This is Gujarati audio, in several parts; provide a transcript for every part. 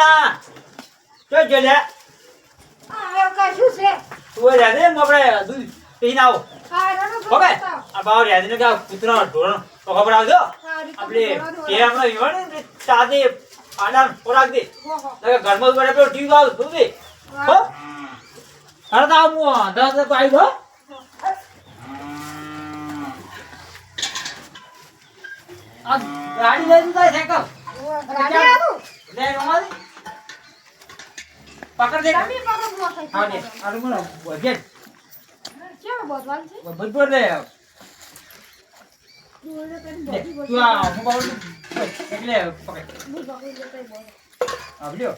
મીના તો જો લે આ કશું છે? તું રે દે આપણે દૂધ પીને આવો. હવે આ બાવ રે દે કે કૂતરા ઢોરણ તો ખબર આવજો? આપણે કેમ નો ઈવન ને સાદે આડા ખોરાક દે. ઘરમાં ઊભા રહે પેલો ટીવી આવ તું દે. હો. અરે તો હું દસ દસ આવી દો આ ગાડી લઈ તું તારી સાયકલ લે રમાડી પકડ દે હા દે આડું મને વજે બજબો લે લે, તું આ હું બાબુ એટલે પકડ. આવડ્યો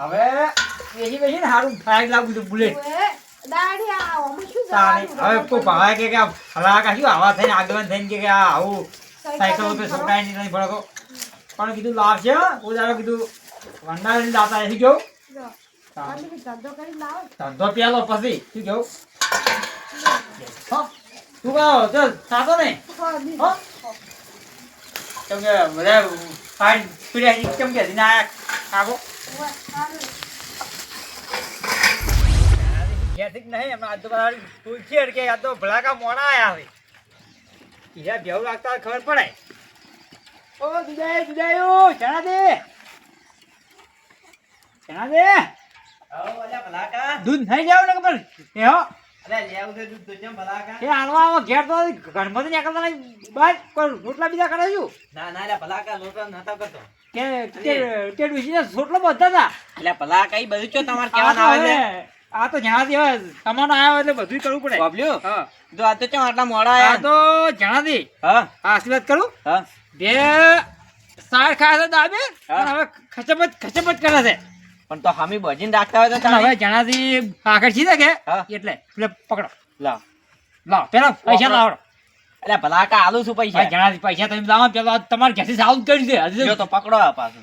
હવે બેસી બેસી ને હારું ફાઈલ લાગુ તો બુલેટ. હવે કોઈ ભાવે કે કે આ ફલાકા શું આવા થઈને આગળ થઈને કે કે આ આવું સાયકલ ઉપર છોકરાએ નહીં ભળકો પણ કીધું લાવશે કોઈ દાડો કીધું દાતા કેવું ધંધો પેલો પછી શું કેવું તું કહો ચાલ સાતો ને? કેમ કે બધા ફાઈન પીડ્યા કેમ કે નહીં આજ તો બધા તુલસી અડકે આ તો ભલાકા મોડા આયા હવે હીરા ભેવ લાગતા ખબર પડે? ઓ દુદાયો દુદાયો ચણા દે ચણા દે દૂધ નહીં જાવ ને ખબર એ હો. એ આલવા આવો ઘેર તો ઘરમાં નીકળતા નહીં. બસ કોઈ રોટલા બીજા કરે છું કે કે કે ડુસીને રોટલો બધા હતા. આ તો આ તો જણા દે હવે તમારો આવ્યો એટલે બધું કરવું પડે. હા. આ તો જણા દે આશીર્વાદ કરું બે સાર ખાય છે દાબે હવે ખચપચ ખચપચ કરે છે. પણ તો હામી ભજીને રાખતા હોય તો હવે જણાથી આગળ છી કે? એટલે એટલે પકડો. લા લા પેલા પૈસા લાવડો. એટલે ભલાકા આલુ છું પૈસા? જણાથી પૈસા તમે લાવો પેલા તમારે ઘેરથી સાઉન્ડ કરી દે. હજી તો પકડો આ પાછું.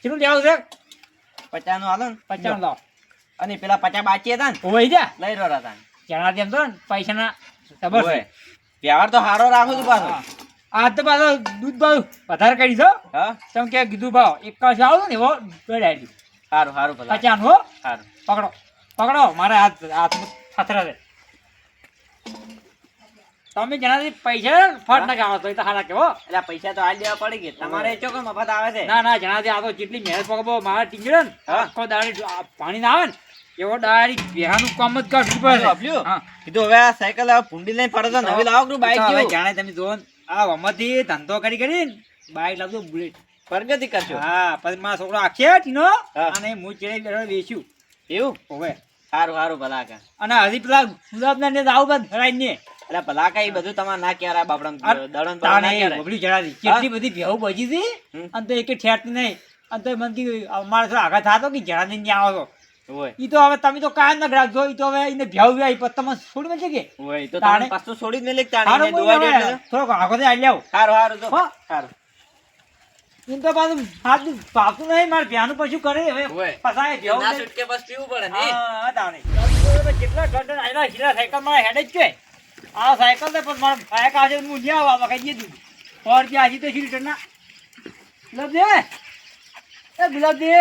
કેટલું લેવું છે? પચાસનું હાલો ને. પચાસ લાવો. અને પેલા પચાસ બાકી હતા ને. હોય જા. લઈ રહ્યો હતા જણાથી એમ તો ને પૈસાના ખબર વ્યવહાર તો સારો રાખું છું પાછો. આ તો પાછો દૂધ ભાવ વધારે કરી દો હા? તમે કે કીધું ભાવ? એક કાશ આવો ને એવો દોડાઈ દીધું સારું સારું ભલા. પચાસ હો. સારું પકડો પકડો. મારા હાથ હાથ ખાતરા છે. તમે જેનાથી પૈસા ફટ ના ગાવો તો એ તો હારા કેવો એટલે પૈસા તો આ દેવા પડી ગયા. તમારે ચોક્કસ મફત આવે છે. ના ના જણાથી આ તો જેટલી મહેનત પકડો મારા ટીંગડે ને. આખો દાડી પાણી ના આવે ને એવો દાડી બેહાનું કામ જ કરવું પડે. કીધું હવે આ સાયકલ હવે ભૂંડી લઈને ફરે તો નવી લાવો બાઈક જાણે તમે જોવો ને, આ વમતથી ધંધો કરી કરી બાઈક લાવજો બુલેટ. પ્રગતિ કરજો. હા પછી મારા છોકરો આખે ટીનો અને હું ચેડે વેચ્યું. એવું? હવે. સારું સારું ભલાકા. અને હજી પેલા ગુલાબના ને આવું બધા ધરાય ને એટલે ભલાકા એ બધું તમારે ના ક્યારે બાપડા તાણે બબડી જણાવી કેટલી બધી ભેવ બજી હતી અને તો એક ઠેરતી નહીં. અને તો મને કીધું અમારે આઘાત થતો કે જણાવી નહીં આવો ઈ તો હવે તમે તો કાયમ ન રાખજો ઈ તો હવે એને ભેહું વ્યાઈ પછી તમે છોડી મેં છે કે? ઓય તો તાણે- પાછો છોડી જ મેલી હારું તાણી હું દોવા દે એટલે થોડોક આઘો થી આલી આવું સારું સારું તો હો. સારું એમ તો પાછું હાથ ભાવતું નહીં માર ભ્યાનું પછી કરે હવે પસાય ભ્યાવ ના છૂટકે બસ પીવું પડે ને. હા, તાણે. કેટલા ઘંટા આયલા હીરા સાયકલ મારે હેડે જ છે. આ સાયકલ તો પણ મારા બાઈક આજે હું લ્યા આવા વખત દીધું ફોર કે હજી તો છે લીટરના. ગુલાબ દે એ ગુલાબ દે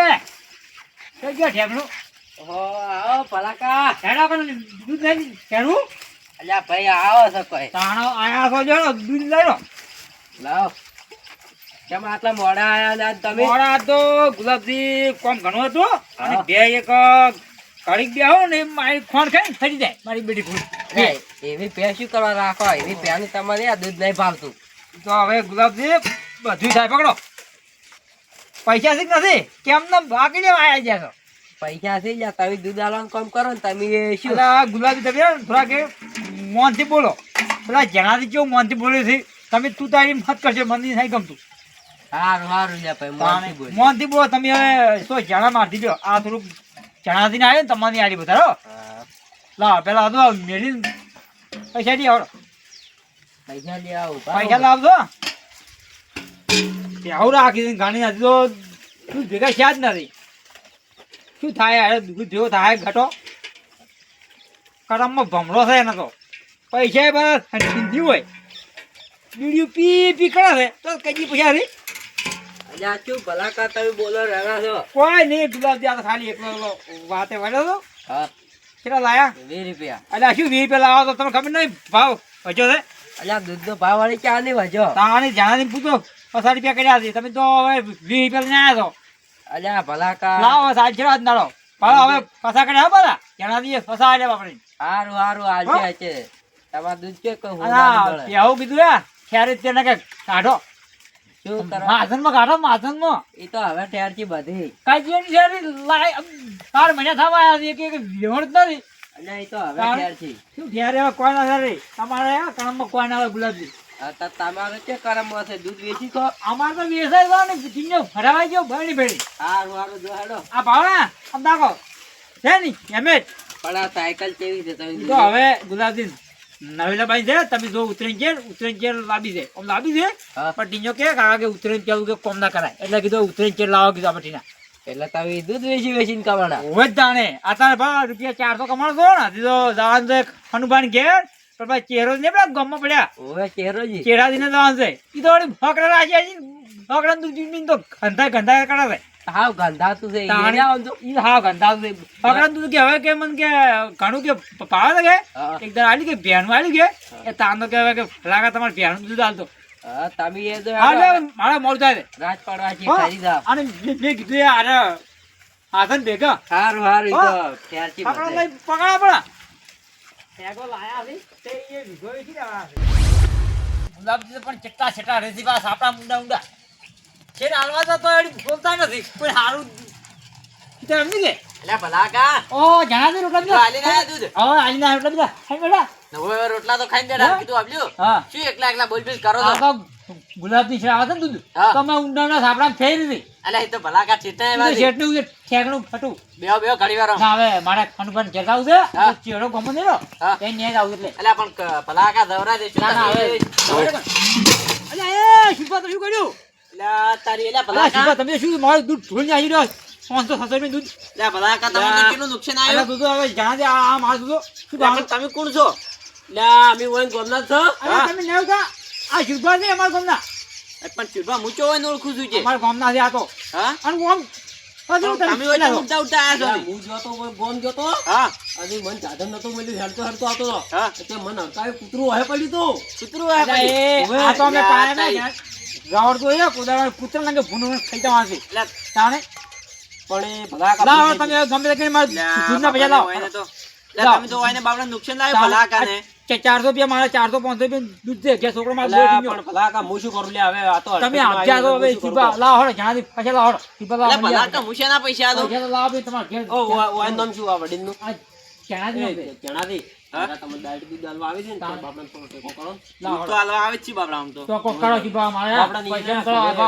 કે ગયા ઠેકણું આવો ભલાકા હેડા પણ દૂધ લઈ હેડું. અલ્યા ભાઈ આવો છો કોઈ. તાણો આયા છો જો દૂધ લઈ લો. લાવ. કેમ આટલા મોડા આયા તમે? મોડા તો ગુલાબજી કોમ ઘણું હતું અને બે એક બે હો ને મારી ખોણ ખાઈ થઈ જાય મારી બેટી ફૂલ એવી પે શું કરવા રાખો? એવી પેનું તમારે આ દૂધ નહીં ભાવતું. તો હવે ગુલાબજી બધું થાય પકડો. પૈસા શીખ નથી? કેમ ને બાકી લેવા આવ્યા જ્યાં છો? પૈસા થઈ જાય તમે દૂધ આલવાનું કામ કરો ને તમે શું? ગુલાબી તમે થોડા કે મોનથી બોલો. પેલા જણાથી કેવું મોનથી બોલ્યું છે? તમે તું તારી મત કરશે મને નહીં ગમતું. સારું સારું લ્યા ભાઈ બોલ મોનથી બોલો તમે હવે શું જણા મારથી દો આ થોડુંક જણાથી ને આવ્યો ને તમારી આડી બધા લા પેલા તો મેળી પૈસા લઈ આવડો. પૈસા લઈ આવું પૈસા લાવજો આવું રાખી ગાણી નથી તો તું ભેગા છે જ નથી. શું થાય અરે દૂધ જેવો થાય ઘટો? કરમમાં ભમરો છે એનો તો. પૈસા બસ સિંધી હોય. બીડીયું પી પી કરે છે. તો કઈ પૈસા હતી અલ્યા ભલા ભલાકા તમે બોલો રહ્યા છો? કોઈ નહીં ગુલાબજી આ તો ખાલી એકલો વાતે વળ્યો તો હા. કેટલા લાયા? વીસ રૂપિયા. આ શું વીસ રૂપિયા લાવો તો તમને ખબર નહીં? ભાવ વચ્ચો છે? અલ્યા દૂધનો ભાવ વાળી ચા નહીં વજો તાણી જાણાની પૂછો. પચાસ રૂપિયા કર્યા છે. તમે તો હવે વીસ રૂપિયા લઈને આવ્યા છો. અલ્યા લાવો છે દાડો ભાવ હવે પસા કર્યા હો બધા જણા દઈએ પસા આલ્યા બાપડી. હારું હારું હો? આજે છે. તમારે દૂધ કે કોઈ હું કેવું કીધું યાર ખેરી તેને કે કાઢો. શું કરો? માધનમાં કાઢો માધનમાં એ તો હવે ઠેર છે બધી કાજી શેરી લાય ચાર મહિના થવા આવ્યા છે કે જ નથી. અલ્યા એ તો હવે. ઠેર છે શું એવા કોઈ ના રે તમારે કામમાં કોઈ ના આવે ગુલાબજી? તમારે કે કરમ દૂધ વેચી તો? અમારે તો તો ને જીને ફરાવાઈ ગયો ભણી જો હેડો. આ ભાવના આમ દાખો છે ની એમ પણ આ સાયકલ કેવી છે તમે તો હવે ગુલાબજી નવીલાબાઈ છે તમે જો ઉતરીને છે ઉતરીને લાવી છે. આમ છે પણ ટીનો કે કારણ કે ઉતરીને કેવું કે કોમ ના કરાય. એટલે કીધું ઉતરીને છે લાવો કીધું આપણે ટીના એટલે તમે દૂધ વેચી વેચીને કમાડા હવે જ જાણે. અત્યારે ભાવ રૂપિયા ચારસો કમાડશો ને તો જવાનું છે હનુમાન ઘેર. પણ ભાઈ ચહેરો ને નહીં પેલા ગમો પડ્યા. ઓવે ચહેરો જી ચેડા દીને તો આવશે ઈ તો વળી ફકડા રાખ્યા છે ફકડા દૂધ પીને તો ગંધા ગંધા કરે છે. હાવ ગંધાતું છે ઈ આવો તો. ઈ હા ગંધા છે. ફકડા દૂધ કે હવે કે મન કે ઘણું કે પાવે. કે? એકદમ આલી કે ભેણું વાળી કે? એ તાનો કે હવે કે લાગે તમારે ભેણું દૂધ આલતો. હા, તમે એ તો મારા મોર થાય. રાત પડવા છે કરી જાઓ. અને મેં કીધું આરે હાથન ભેગા. હારું હારું તો છે પકડા. પકડા પડા ભેગો લાયા છે તે એ દેવાના છે ગુલાબજી પણ ચટ્ટા છટ્ટા રેસી પાસ આપણા મુંડા ઊંડા છે ને હાલવા તો એડી બોલતા નથી કોઈ હારું તો એમની કે? અલ્યા ભલાકા. ઓ જાણા દે રોટલા તો હાલીને આયા દૂધ ઓ આલી ના રોટલા બીજા ખાઈ બેટા. નવો રોટલા તો ખાઈને હા? બેઠા કીધું આપ્યું હા. શું એકલા એકલા બોલ બોલ કરો તો ગુલાબની છે આવે છે ને દૂધ. તો અમે ઊંડાના સાપડા ફેરી દીધી એ તો ભલાકા ચીટા ઈ એવા તો છે. ઠેકણું ફટું. બેહો બેહો ઘડી વાર ના હવે મારે ખનુભાઈ જગાવું છે ચેડો ગમો નહીં રહ્યો. હા. તે ન્યાય એટલે. અલ્યા પણ ભલાકા દવરા ના ના. હવે એ તો શું કર્યું? તારી તમે શું મારું દૂધ ઢોળીને આવી રહ્યો? પાંચસો છસો રૂપિયા દૂધ. અલ્યા ભલાકા તમને કેટલું નુકસાન આવ્યું? દૂધ હવે જાણે છે આ મારું દૂધ શું તમે કોણ છો? અલ્યા અમે ઓય ગોમના છો. તમે આ શિલ્પા છે અમારા ગામના. પણ ચૂરભા મૂચો હોય ને ઓળખું છું છે અમારા ગામના છે આ તો હા અને તમે ઉડતા ઉડતા છો હું જોતો ગોમ જોતો હા. અને મન સાધન નતો મળ્યું હેડતો હેડતો આવતો હતો. હા. એટલે મન હડકાએ કૂતરું વાહે પડ્યું હતું. કૂતરું હોય અલ્યા આ તો અમે પાયા તાઈ. રાવણ તો એ કુદાડા પુત્ર લાગે ભૂનું ખાઈ જવાનું છે. તાણે? પણ ભલા કાપી તમે ગમે તે કરીને મારા દૂધના પૈસા લાવો. હોય તો. તમે તો હોય ને બાપડાને નુકસાન ચાર- ચારસો રૂપિયા મારે ચારસો પાંચસો રૂપિયા દૂધ કે છોકરો મારે અલ્યા, દોઢ પણ ભલા કા હું શું કરું લે હવે આ તો તમે આપજા તો હવે લાવો જ્યાંથી પૈસા લાવો. પૈસા દો પૈસા તો ભાઈ તમારે ઘેર. ઓ, ઓ, ઓ, નામ શું આ વડીલનું? આ ક્યાં જ એ, નથી. જણાવી. હા? તમે દાઢી દૂધ આલવા આવી છે ને તો થોડો ટેકો કરો. દૂધ તો હળો. આવે છે બાપડા આમ તો તો કોક કરો સીધા મારે બાપડાને પૈસા કરો, આવો.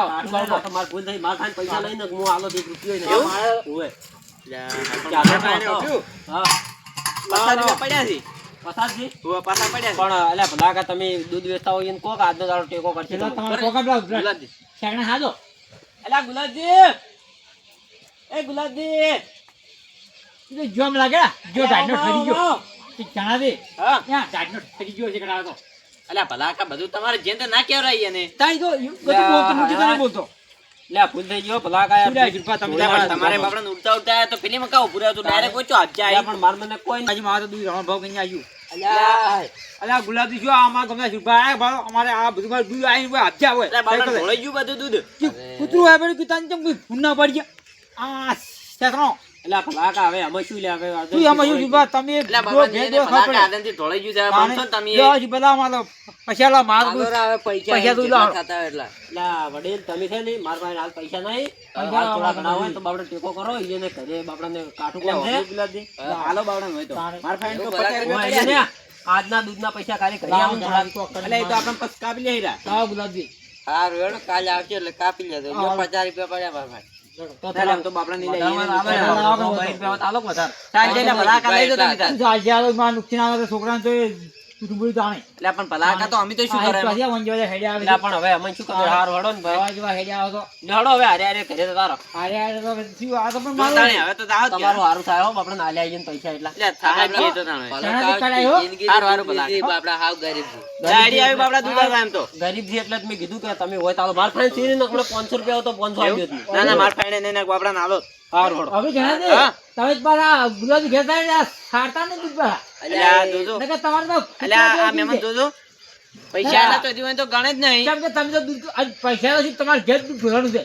કાઢવા ભૂલ થઈ, માર ખાઈને પૈસા લઈને હું આલો રૂપિયો મારે- ચાલો. હા. રૂપિયા પડ્યા છે ઉવા પાછા પડ્યા પણ અલ્યા ભલાકા તમે દૂધ વેચતા હોય એને કહો કે આજનો દાડો ટેકો કરશે. તમારે કોકા પેલા ગુલાબજી. શેકણા ખાધો. અલ્યા ગુલાબજી. એ ગુલાબજી. ઈ જોમ લાગે જો ઢાઢનો ઠરી ગયો. આવો. જણા દે. હા. ત્યાં ઠરી ગયો છે તો. અલ્યા ભલાકા બધું તમારે જેમ તે ના કહેવાય એને. તાઈ તો બધું બોલતો હું તો બોલતો. લ્યા ભૂલ થઈ ગયો ભલા કા શું તમે તમારે તમારે ઉડતા ઉડતા તો પેલીમાં કાં ઉભું રહ્યો તો ડાયરેક્ટ ઓછો આપજા લ્યા, પણ માર મને કોઈ આજે મારે તો દૂધ ભાવ કઈ આવ્યું અલ્યા. ગુલાબી જો આમાં શુભા આ ભાવ અમારે આ બધું મારે દૂધ આવીને આપજા હોય બાપડા ઢોળાઈ ગયું બધું દૂધ. કૂતરું હોય પેલું કે તને ચમ કોઈ ભૂન ના પડી ગયા? આ શેકણો અલ્યા ભલા હવે અમે શું લે હવે તું આમાં શું શુભા તમે એટલે જો ખબર આદનથી ઢોળાઈ ગયું છે તમે પૈસા માર આગળ પૈસા પૈસા એમ દૂધ જેટલા લાવો. થતા હોય એટલા. અલ્યા વડીલ તમે છે ને મારા પાસે હાલ પૈસા નહીં હાલ થોડા ઘણા હોય તો બાપડે ટેકો કરો એને ઘરે બાપડાને કાઠું કોણ છે. હાલો બાવડા હોય તો. તારે. મારા તો પચાસ રૂપિયા આજના દૂધના પૈસા ખાલી ઘરે આવું જણાવી થોડા. તો એટલે એ તો આપણે પછી કાપી લે રહ્યા લાવો ગુલાબી હારું કાલે આવશે એટલે કાપી લેજો. પચાસ રૂપિયા પડ્યા મારા ભાઈ. આમ તો બાપડા ની લઈ વધારે આવીને આવે લાવો, ને, લાવો, બાપડો ભાઈ રૂપિયા આલો વધારે. ચાલ જઈને ભલાકા લઈ જાઓ તમે તાર. આજે આ માં નુકસાન આવે તો છોકરાને તો એ તું બોલી જાણે એટલે પણ ભલા તો અમે તો શું કરે એમાં? હેડ્યા આવે એટલે પણ હવે અમે શું કરીએ હાર વળો ને ભાઈ. આવા જેવા આવો તો. હળો હવે હારે હારે ઘરે તારો. અરે અરે તો શું આ તો પણ મારું તાણે હવે તો જાઓ તમારું હારું થાય હો આપણે નાલે આવીએ ને પૈસા એટલા. એટલે થાય જ તો તાણે. ચણાથી કઢાઈ હો. હારું, હારું, ભલા. આપડા હાવ ગરીબ છે. આવી બાપડા દૂધા થાય તો. ગરીબ છે એટલે મેં કીધું કે તમે હોય તારો. માર ફાઈન સીરી ને હમણાં 500 રૂપિયા હોય તો 500 આપ્યો જ ના ના માર ફાઈને નહીં નાખ બાપડા નાલો. હારું હવે જણા દે. તમે પાછા ગુલાબી ને સારતા નહીં દૂધ પાછા. જોજો નકર તમારે તો એટલે આ આ મહેમાન જોજો પૈસા હા. તો હજી તો ગણે જ નહીં. કેમ કે તમે તો પૈસા નથી તમારે ઘેર દૂધ છે.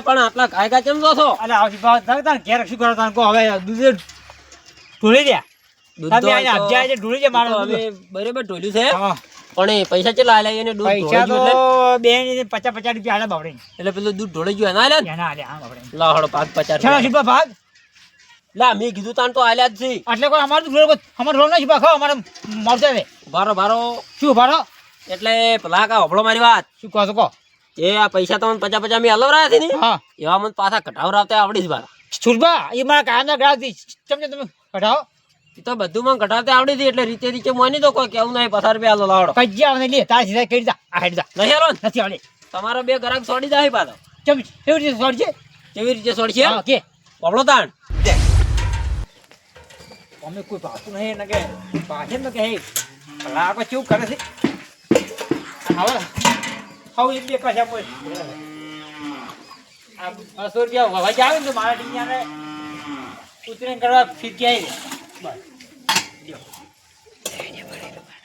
પણ આટલા ગાય ગાય કેમ જો છો? અલ્યા ઘેર શું કરો હવે દૂધ ઢોળી દે. તમે ઢોળી દે મારો બરાબર ઢોલ્યું છે. પણ પૈસા કેટલા આલ્યા એને દૂધ પૈસા તો બે ને પચાસ પચાસ રૂપિયા આલે બાપડે એટલે પેલું દૂધ ઢોળી ગયું એના આલ્યા એના આલે હા બાપડે લા હળો પચાસ રૂપિયા. ભાગ? લા મેં કીધું તાન તો આલ્યા જ છે. એટલે કોઈ અમારું ઢોળ અમારું ઢોળ અમારે છે ભારો બારો શું એટલે પેલા કા હભળો મારી વાત. શું કહો છો કહો. એ આ પૈસા તમને પચાસ પચાસ મેં હલવરાયા છે ને? એવા મને પાછા કઢાવરાવતા આવડી જ બારા સુરભા એ મારા કાયમના ગ્રાહકથી સમજે તમે કઢાવો. તો બધું મને કઢાવતા આવડી હતી એટલે રીતે રીતે મોની તો કોઈ કેવું નહીં પથાર રૂપિયા આલો લાવડો. કજ્જી આવે લે તારા સીધા કરી દા આ હેડ દા. નહીં હાલો નથી આવડે. તમારો બે ગ્રાહક છોડી જાય પાછો. કેમ કેવી રીતે સોડ કેવી રીતે છોડશે હા કે. બબડો તાણ. અમે કોઈ પાછું નહીં ને કે પાછે ને કે હે ભલા આ કેવું કરે છે? હવે હવે એક બે કશા આ બસો રૂપિયા વવા આવે ને તો મારા ટીંગાને ઉતરીને કરવા આવી બસ.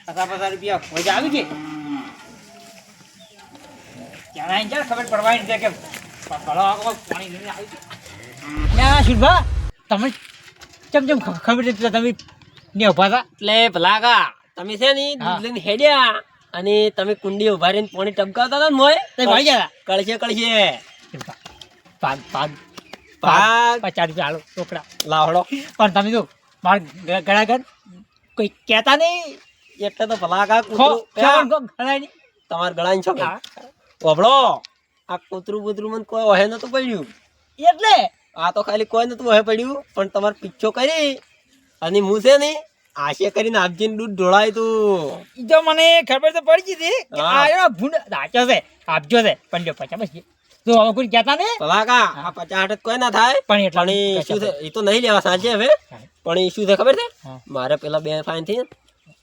પચાસ પચાસ રૂપિયા. વજા આવી ગઈ? ત્યાં ચાલ ખબર પડવાની છે કે. ના શુભા તમે ચમ ચમ ખબર તમે ને ઊભા હતા? એટલે પેલા કા તમે છે ને દૂધ લઈને હેડ્યા અને તમે કુંડી ઊભા રહીને પાણી ટપકાવતા હતા ને મોય? ભાઈ ગયા કળશે કળશે. ભાગ. પચાસ રૂપિયા હાલો ટોકડા લાવડો. પણ તમે જો મારા ગળાગર કોઈ કહેતા નહીં. એટલે તો ભલા કા કૂતરું ગળાય તમાર ગળાની છો હા. આ કૂતરું બૂતરું મને કોઈ ઓહે નતું પડ્યું. એટલે? આ તો ખાલી કોઈ નતું ઓહે પડ્યું પણ તમાર પીછો કરી. અને હું છે ને આશે કરીને આપજી ને દૂધ ઢોળાય તું. જો મને ખબર તો પડી ગઈ હતી કે આ ભૂંડ રાખ્યો છે. આપજો છે. પણ જો પચાસ તો હવે કોઈ કહેતા નહીં? ભલાકા આ પચાસ કોઈ ના થાય. પણ એટલા પણ શું છે એ તો નહીં લેવા સાચે હવે. પણ એ શું છે ખબર છે? મારે પેલા બે ફાઇન થઈ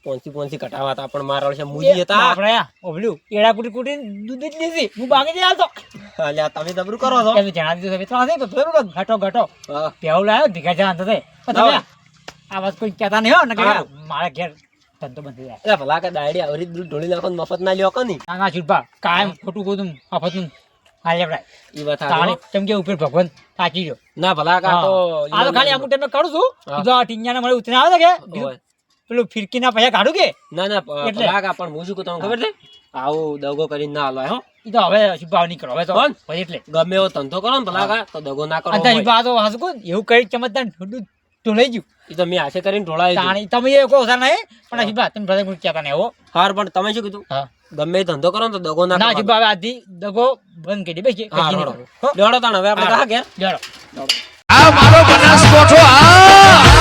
પોંચી પોંચી કટાવા હતા પણ મારા વર્ષે મૂજી હતા. આપણે ઓબલ્યું એડા કુટી કુટી દૂધ જ લીધી હું બાકી જઈ આવતો. અલ્યા તમે દબરું કરો છો. એમ જણા દીધું તમે ત્રણ તો બરોબર ઘટો ઘટો. પેવું લાવ્યો ભીગા જવા થશે તમે આ વાત કોઈ કહેતા નહીં હો ને. મારા ઘેર ધંધો બંધ જાય. ભલા કે દાડી આવરી દૂધ ઢોળી નાખો મફત ના લ્યો કોની ના ના કાયમ ખોટું ખોટું મફતનું હાલે ભાઈ. એ વાત હારી કેમ કે ઉપર ભગવાન સાચી જો ના ભલા કા તો આ તો ખાલી અમુક ટાઈમે કરું છું. જો આ ટીંગાને મળે ઉતરીને આવે કે. પેલું ફિરકીના પૈસા કાઢું કે? ના ના ભલા કા પણ હું શું કહું તમને? ખબર છે? આવું દગો કરીને ના હાલો હો. ઈ તો હવે છુપા નહીં કરો હવે તો પછી એટલે. ગમે એવો ધંધો કરો ને ભલા કા તો દગો ના કરો અંતા છુપા તો હાસુ કોણ એવું કઈ ચમત્કાર ઠંડુ તો ગયું. એ તો મેં આશે કરીને ઢોળાય. તમે એ કહો નહીં પણ છુપા તમે બધા કોઈ કહેતા નહીં હો. હાર પણ તમે શું કીધું? હા. ગમે ધંધો કરો તો દગો ના ના છુપા હવે આથી દગો બંધ કરી દે બેસી તાણ હવે આપણે ઘેર. જાડો આ મારો બનાસકોઠો આ!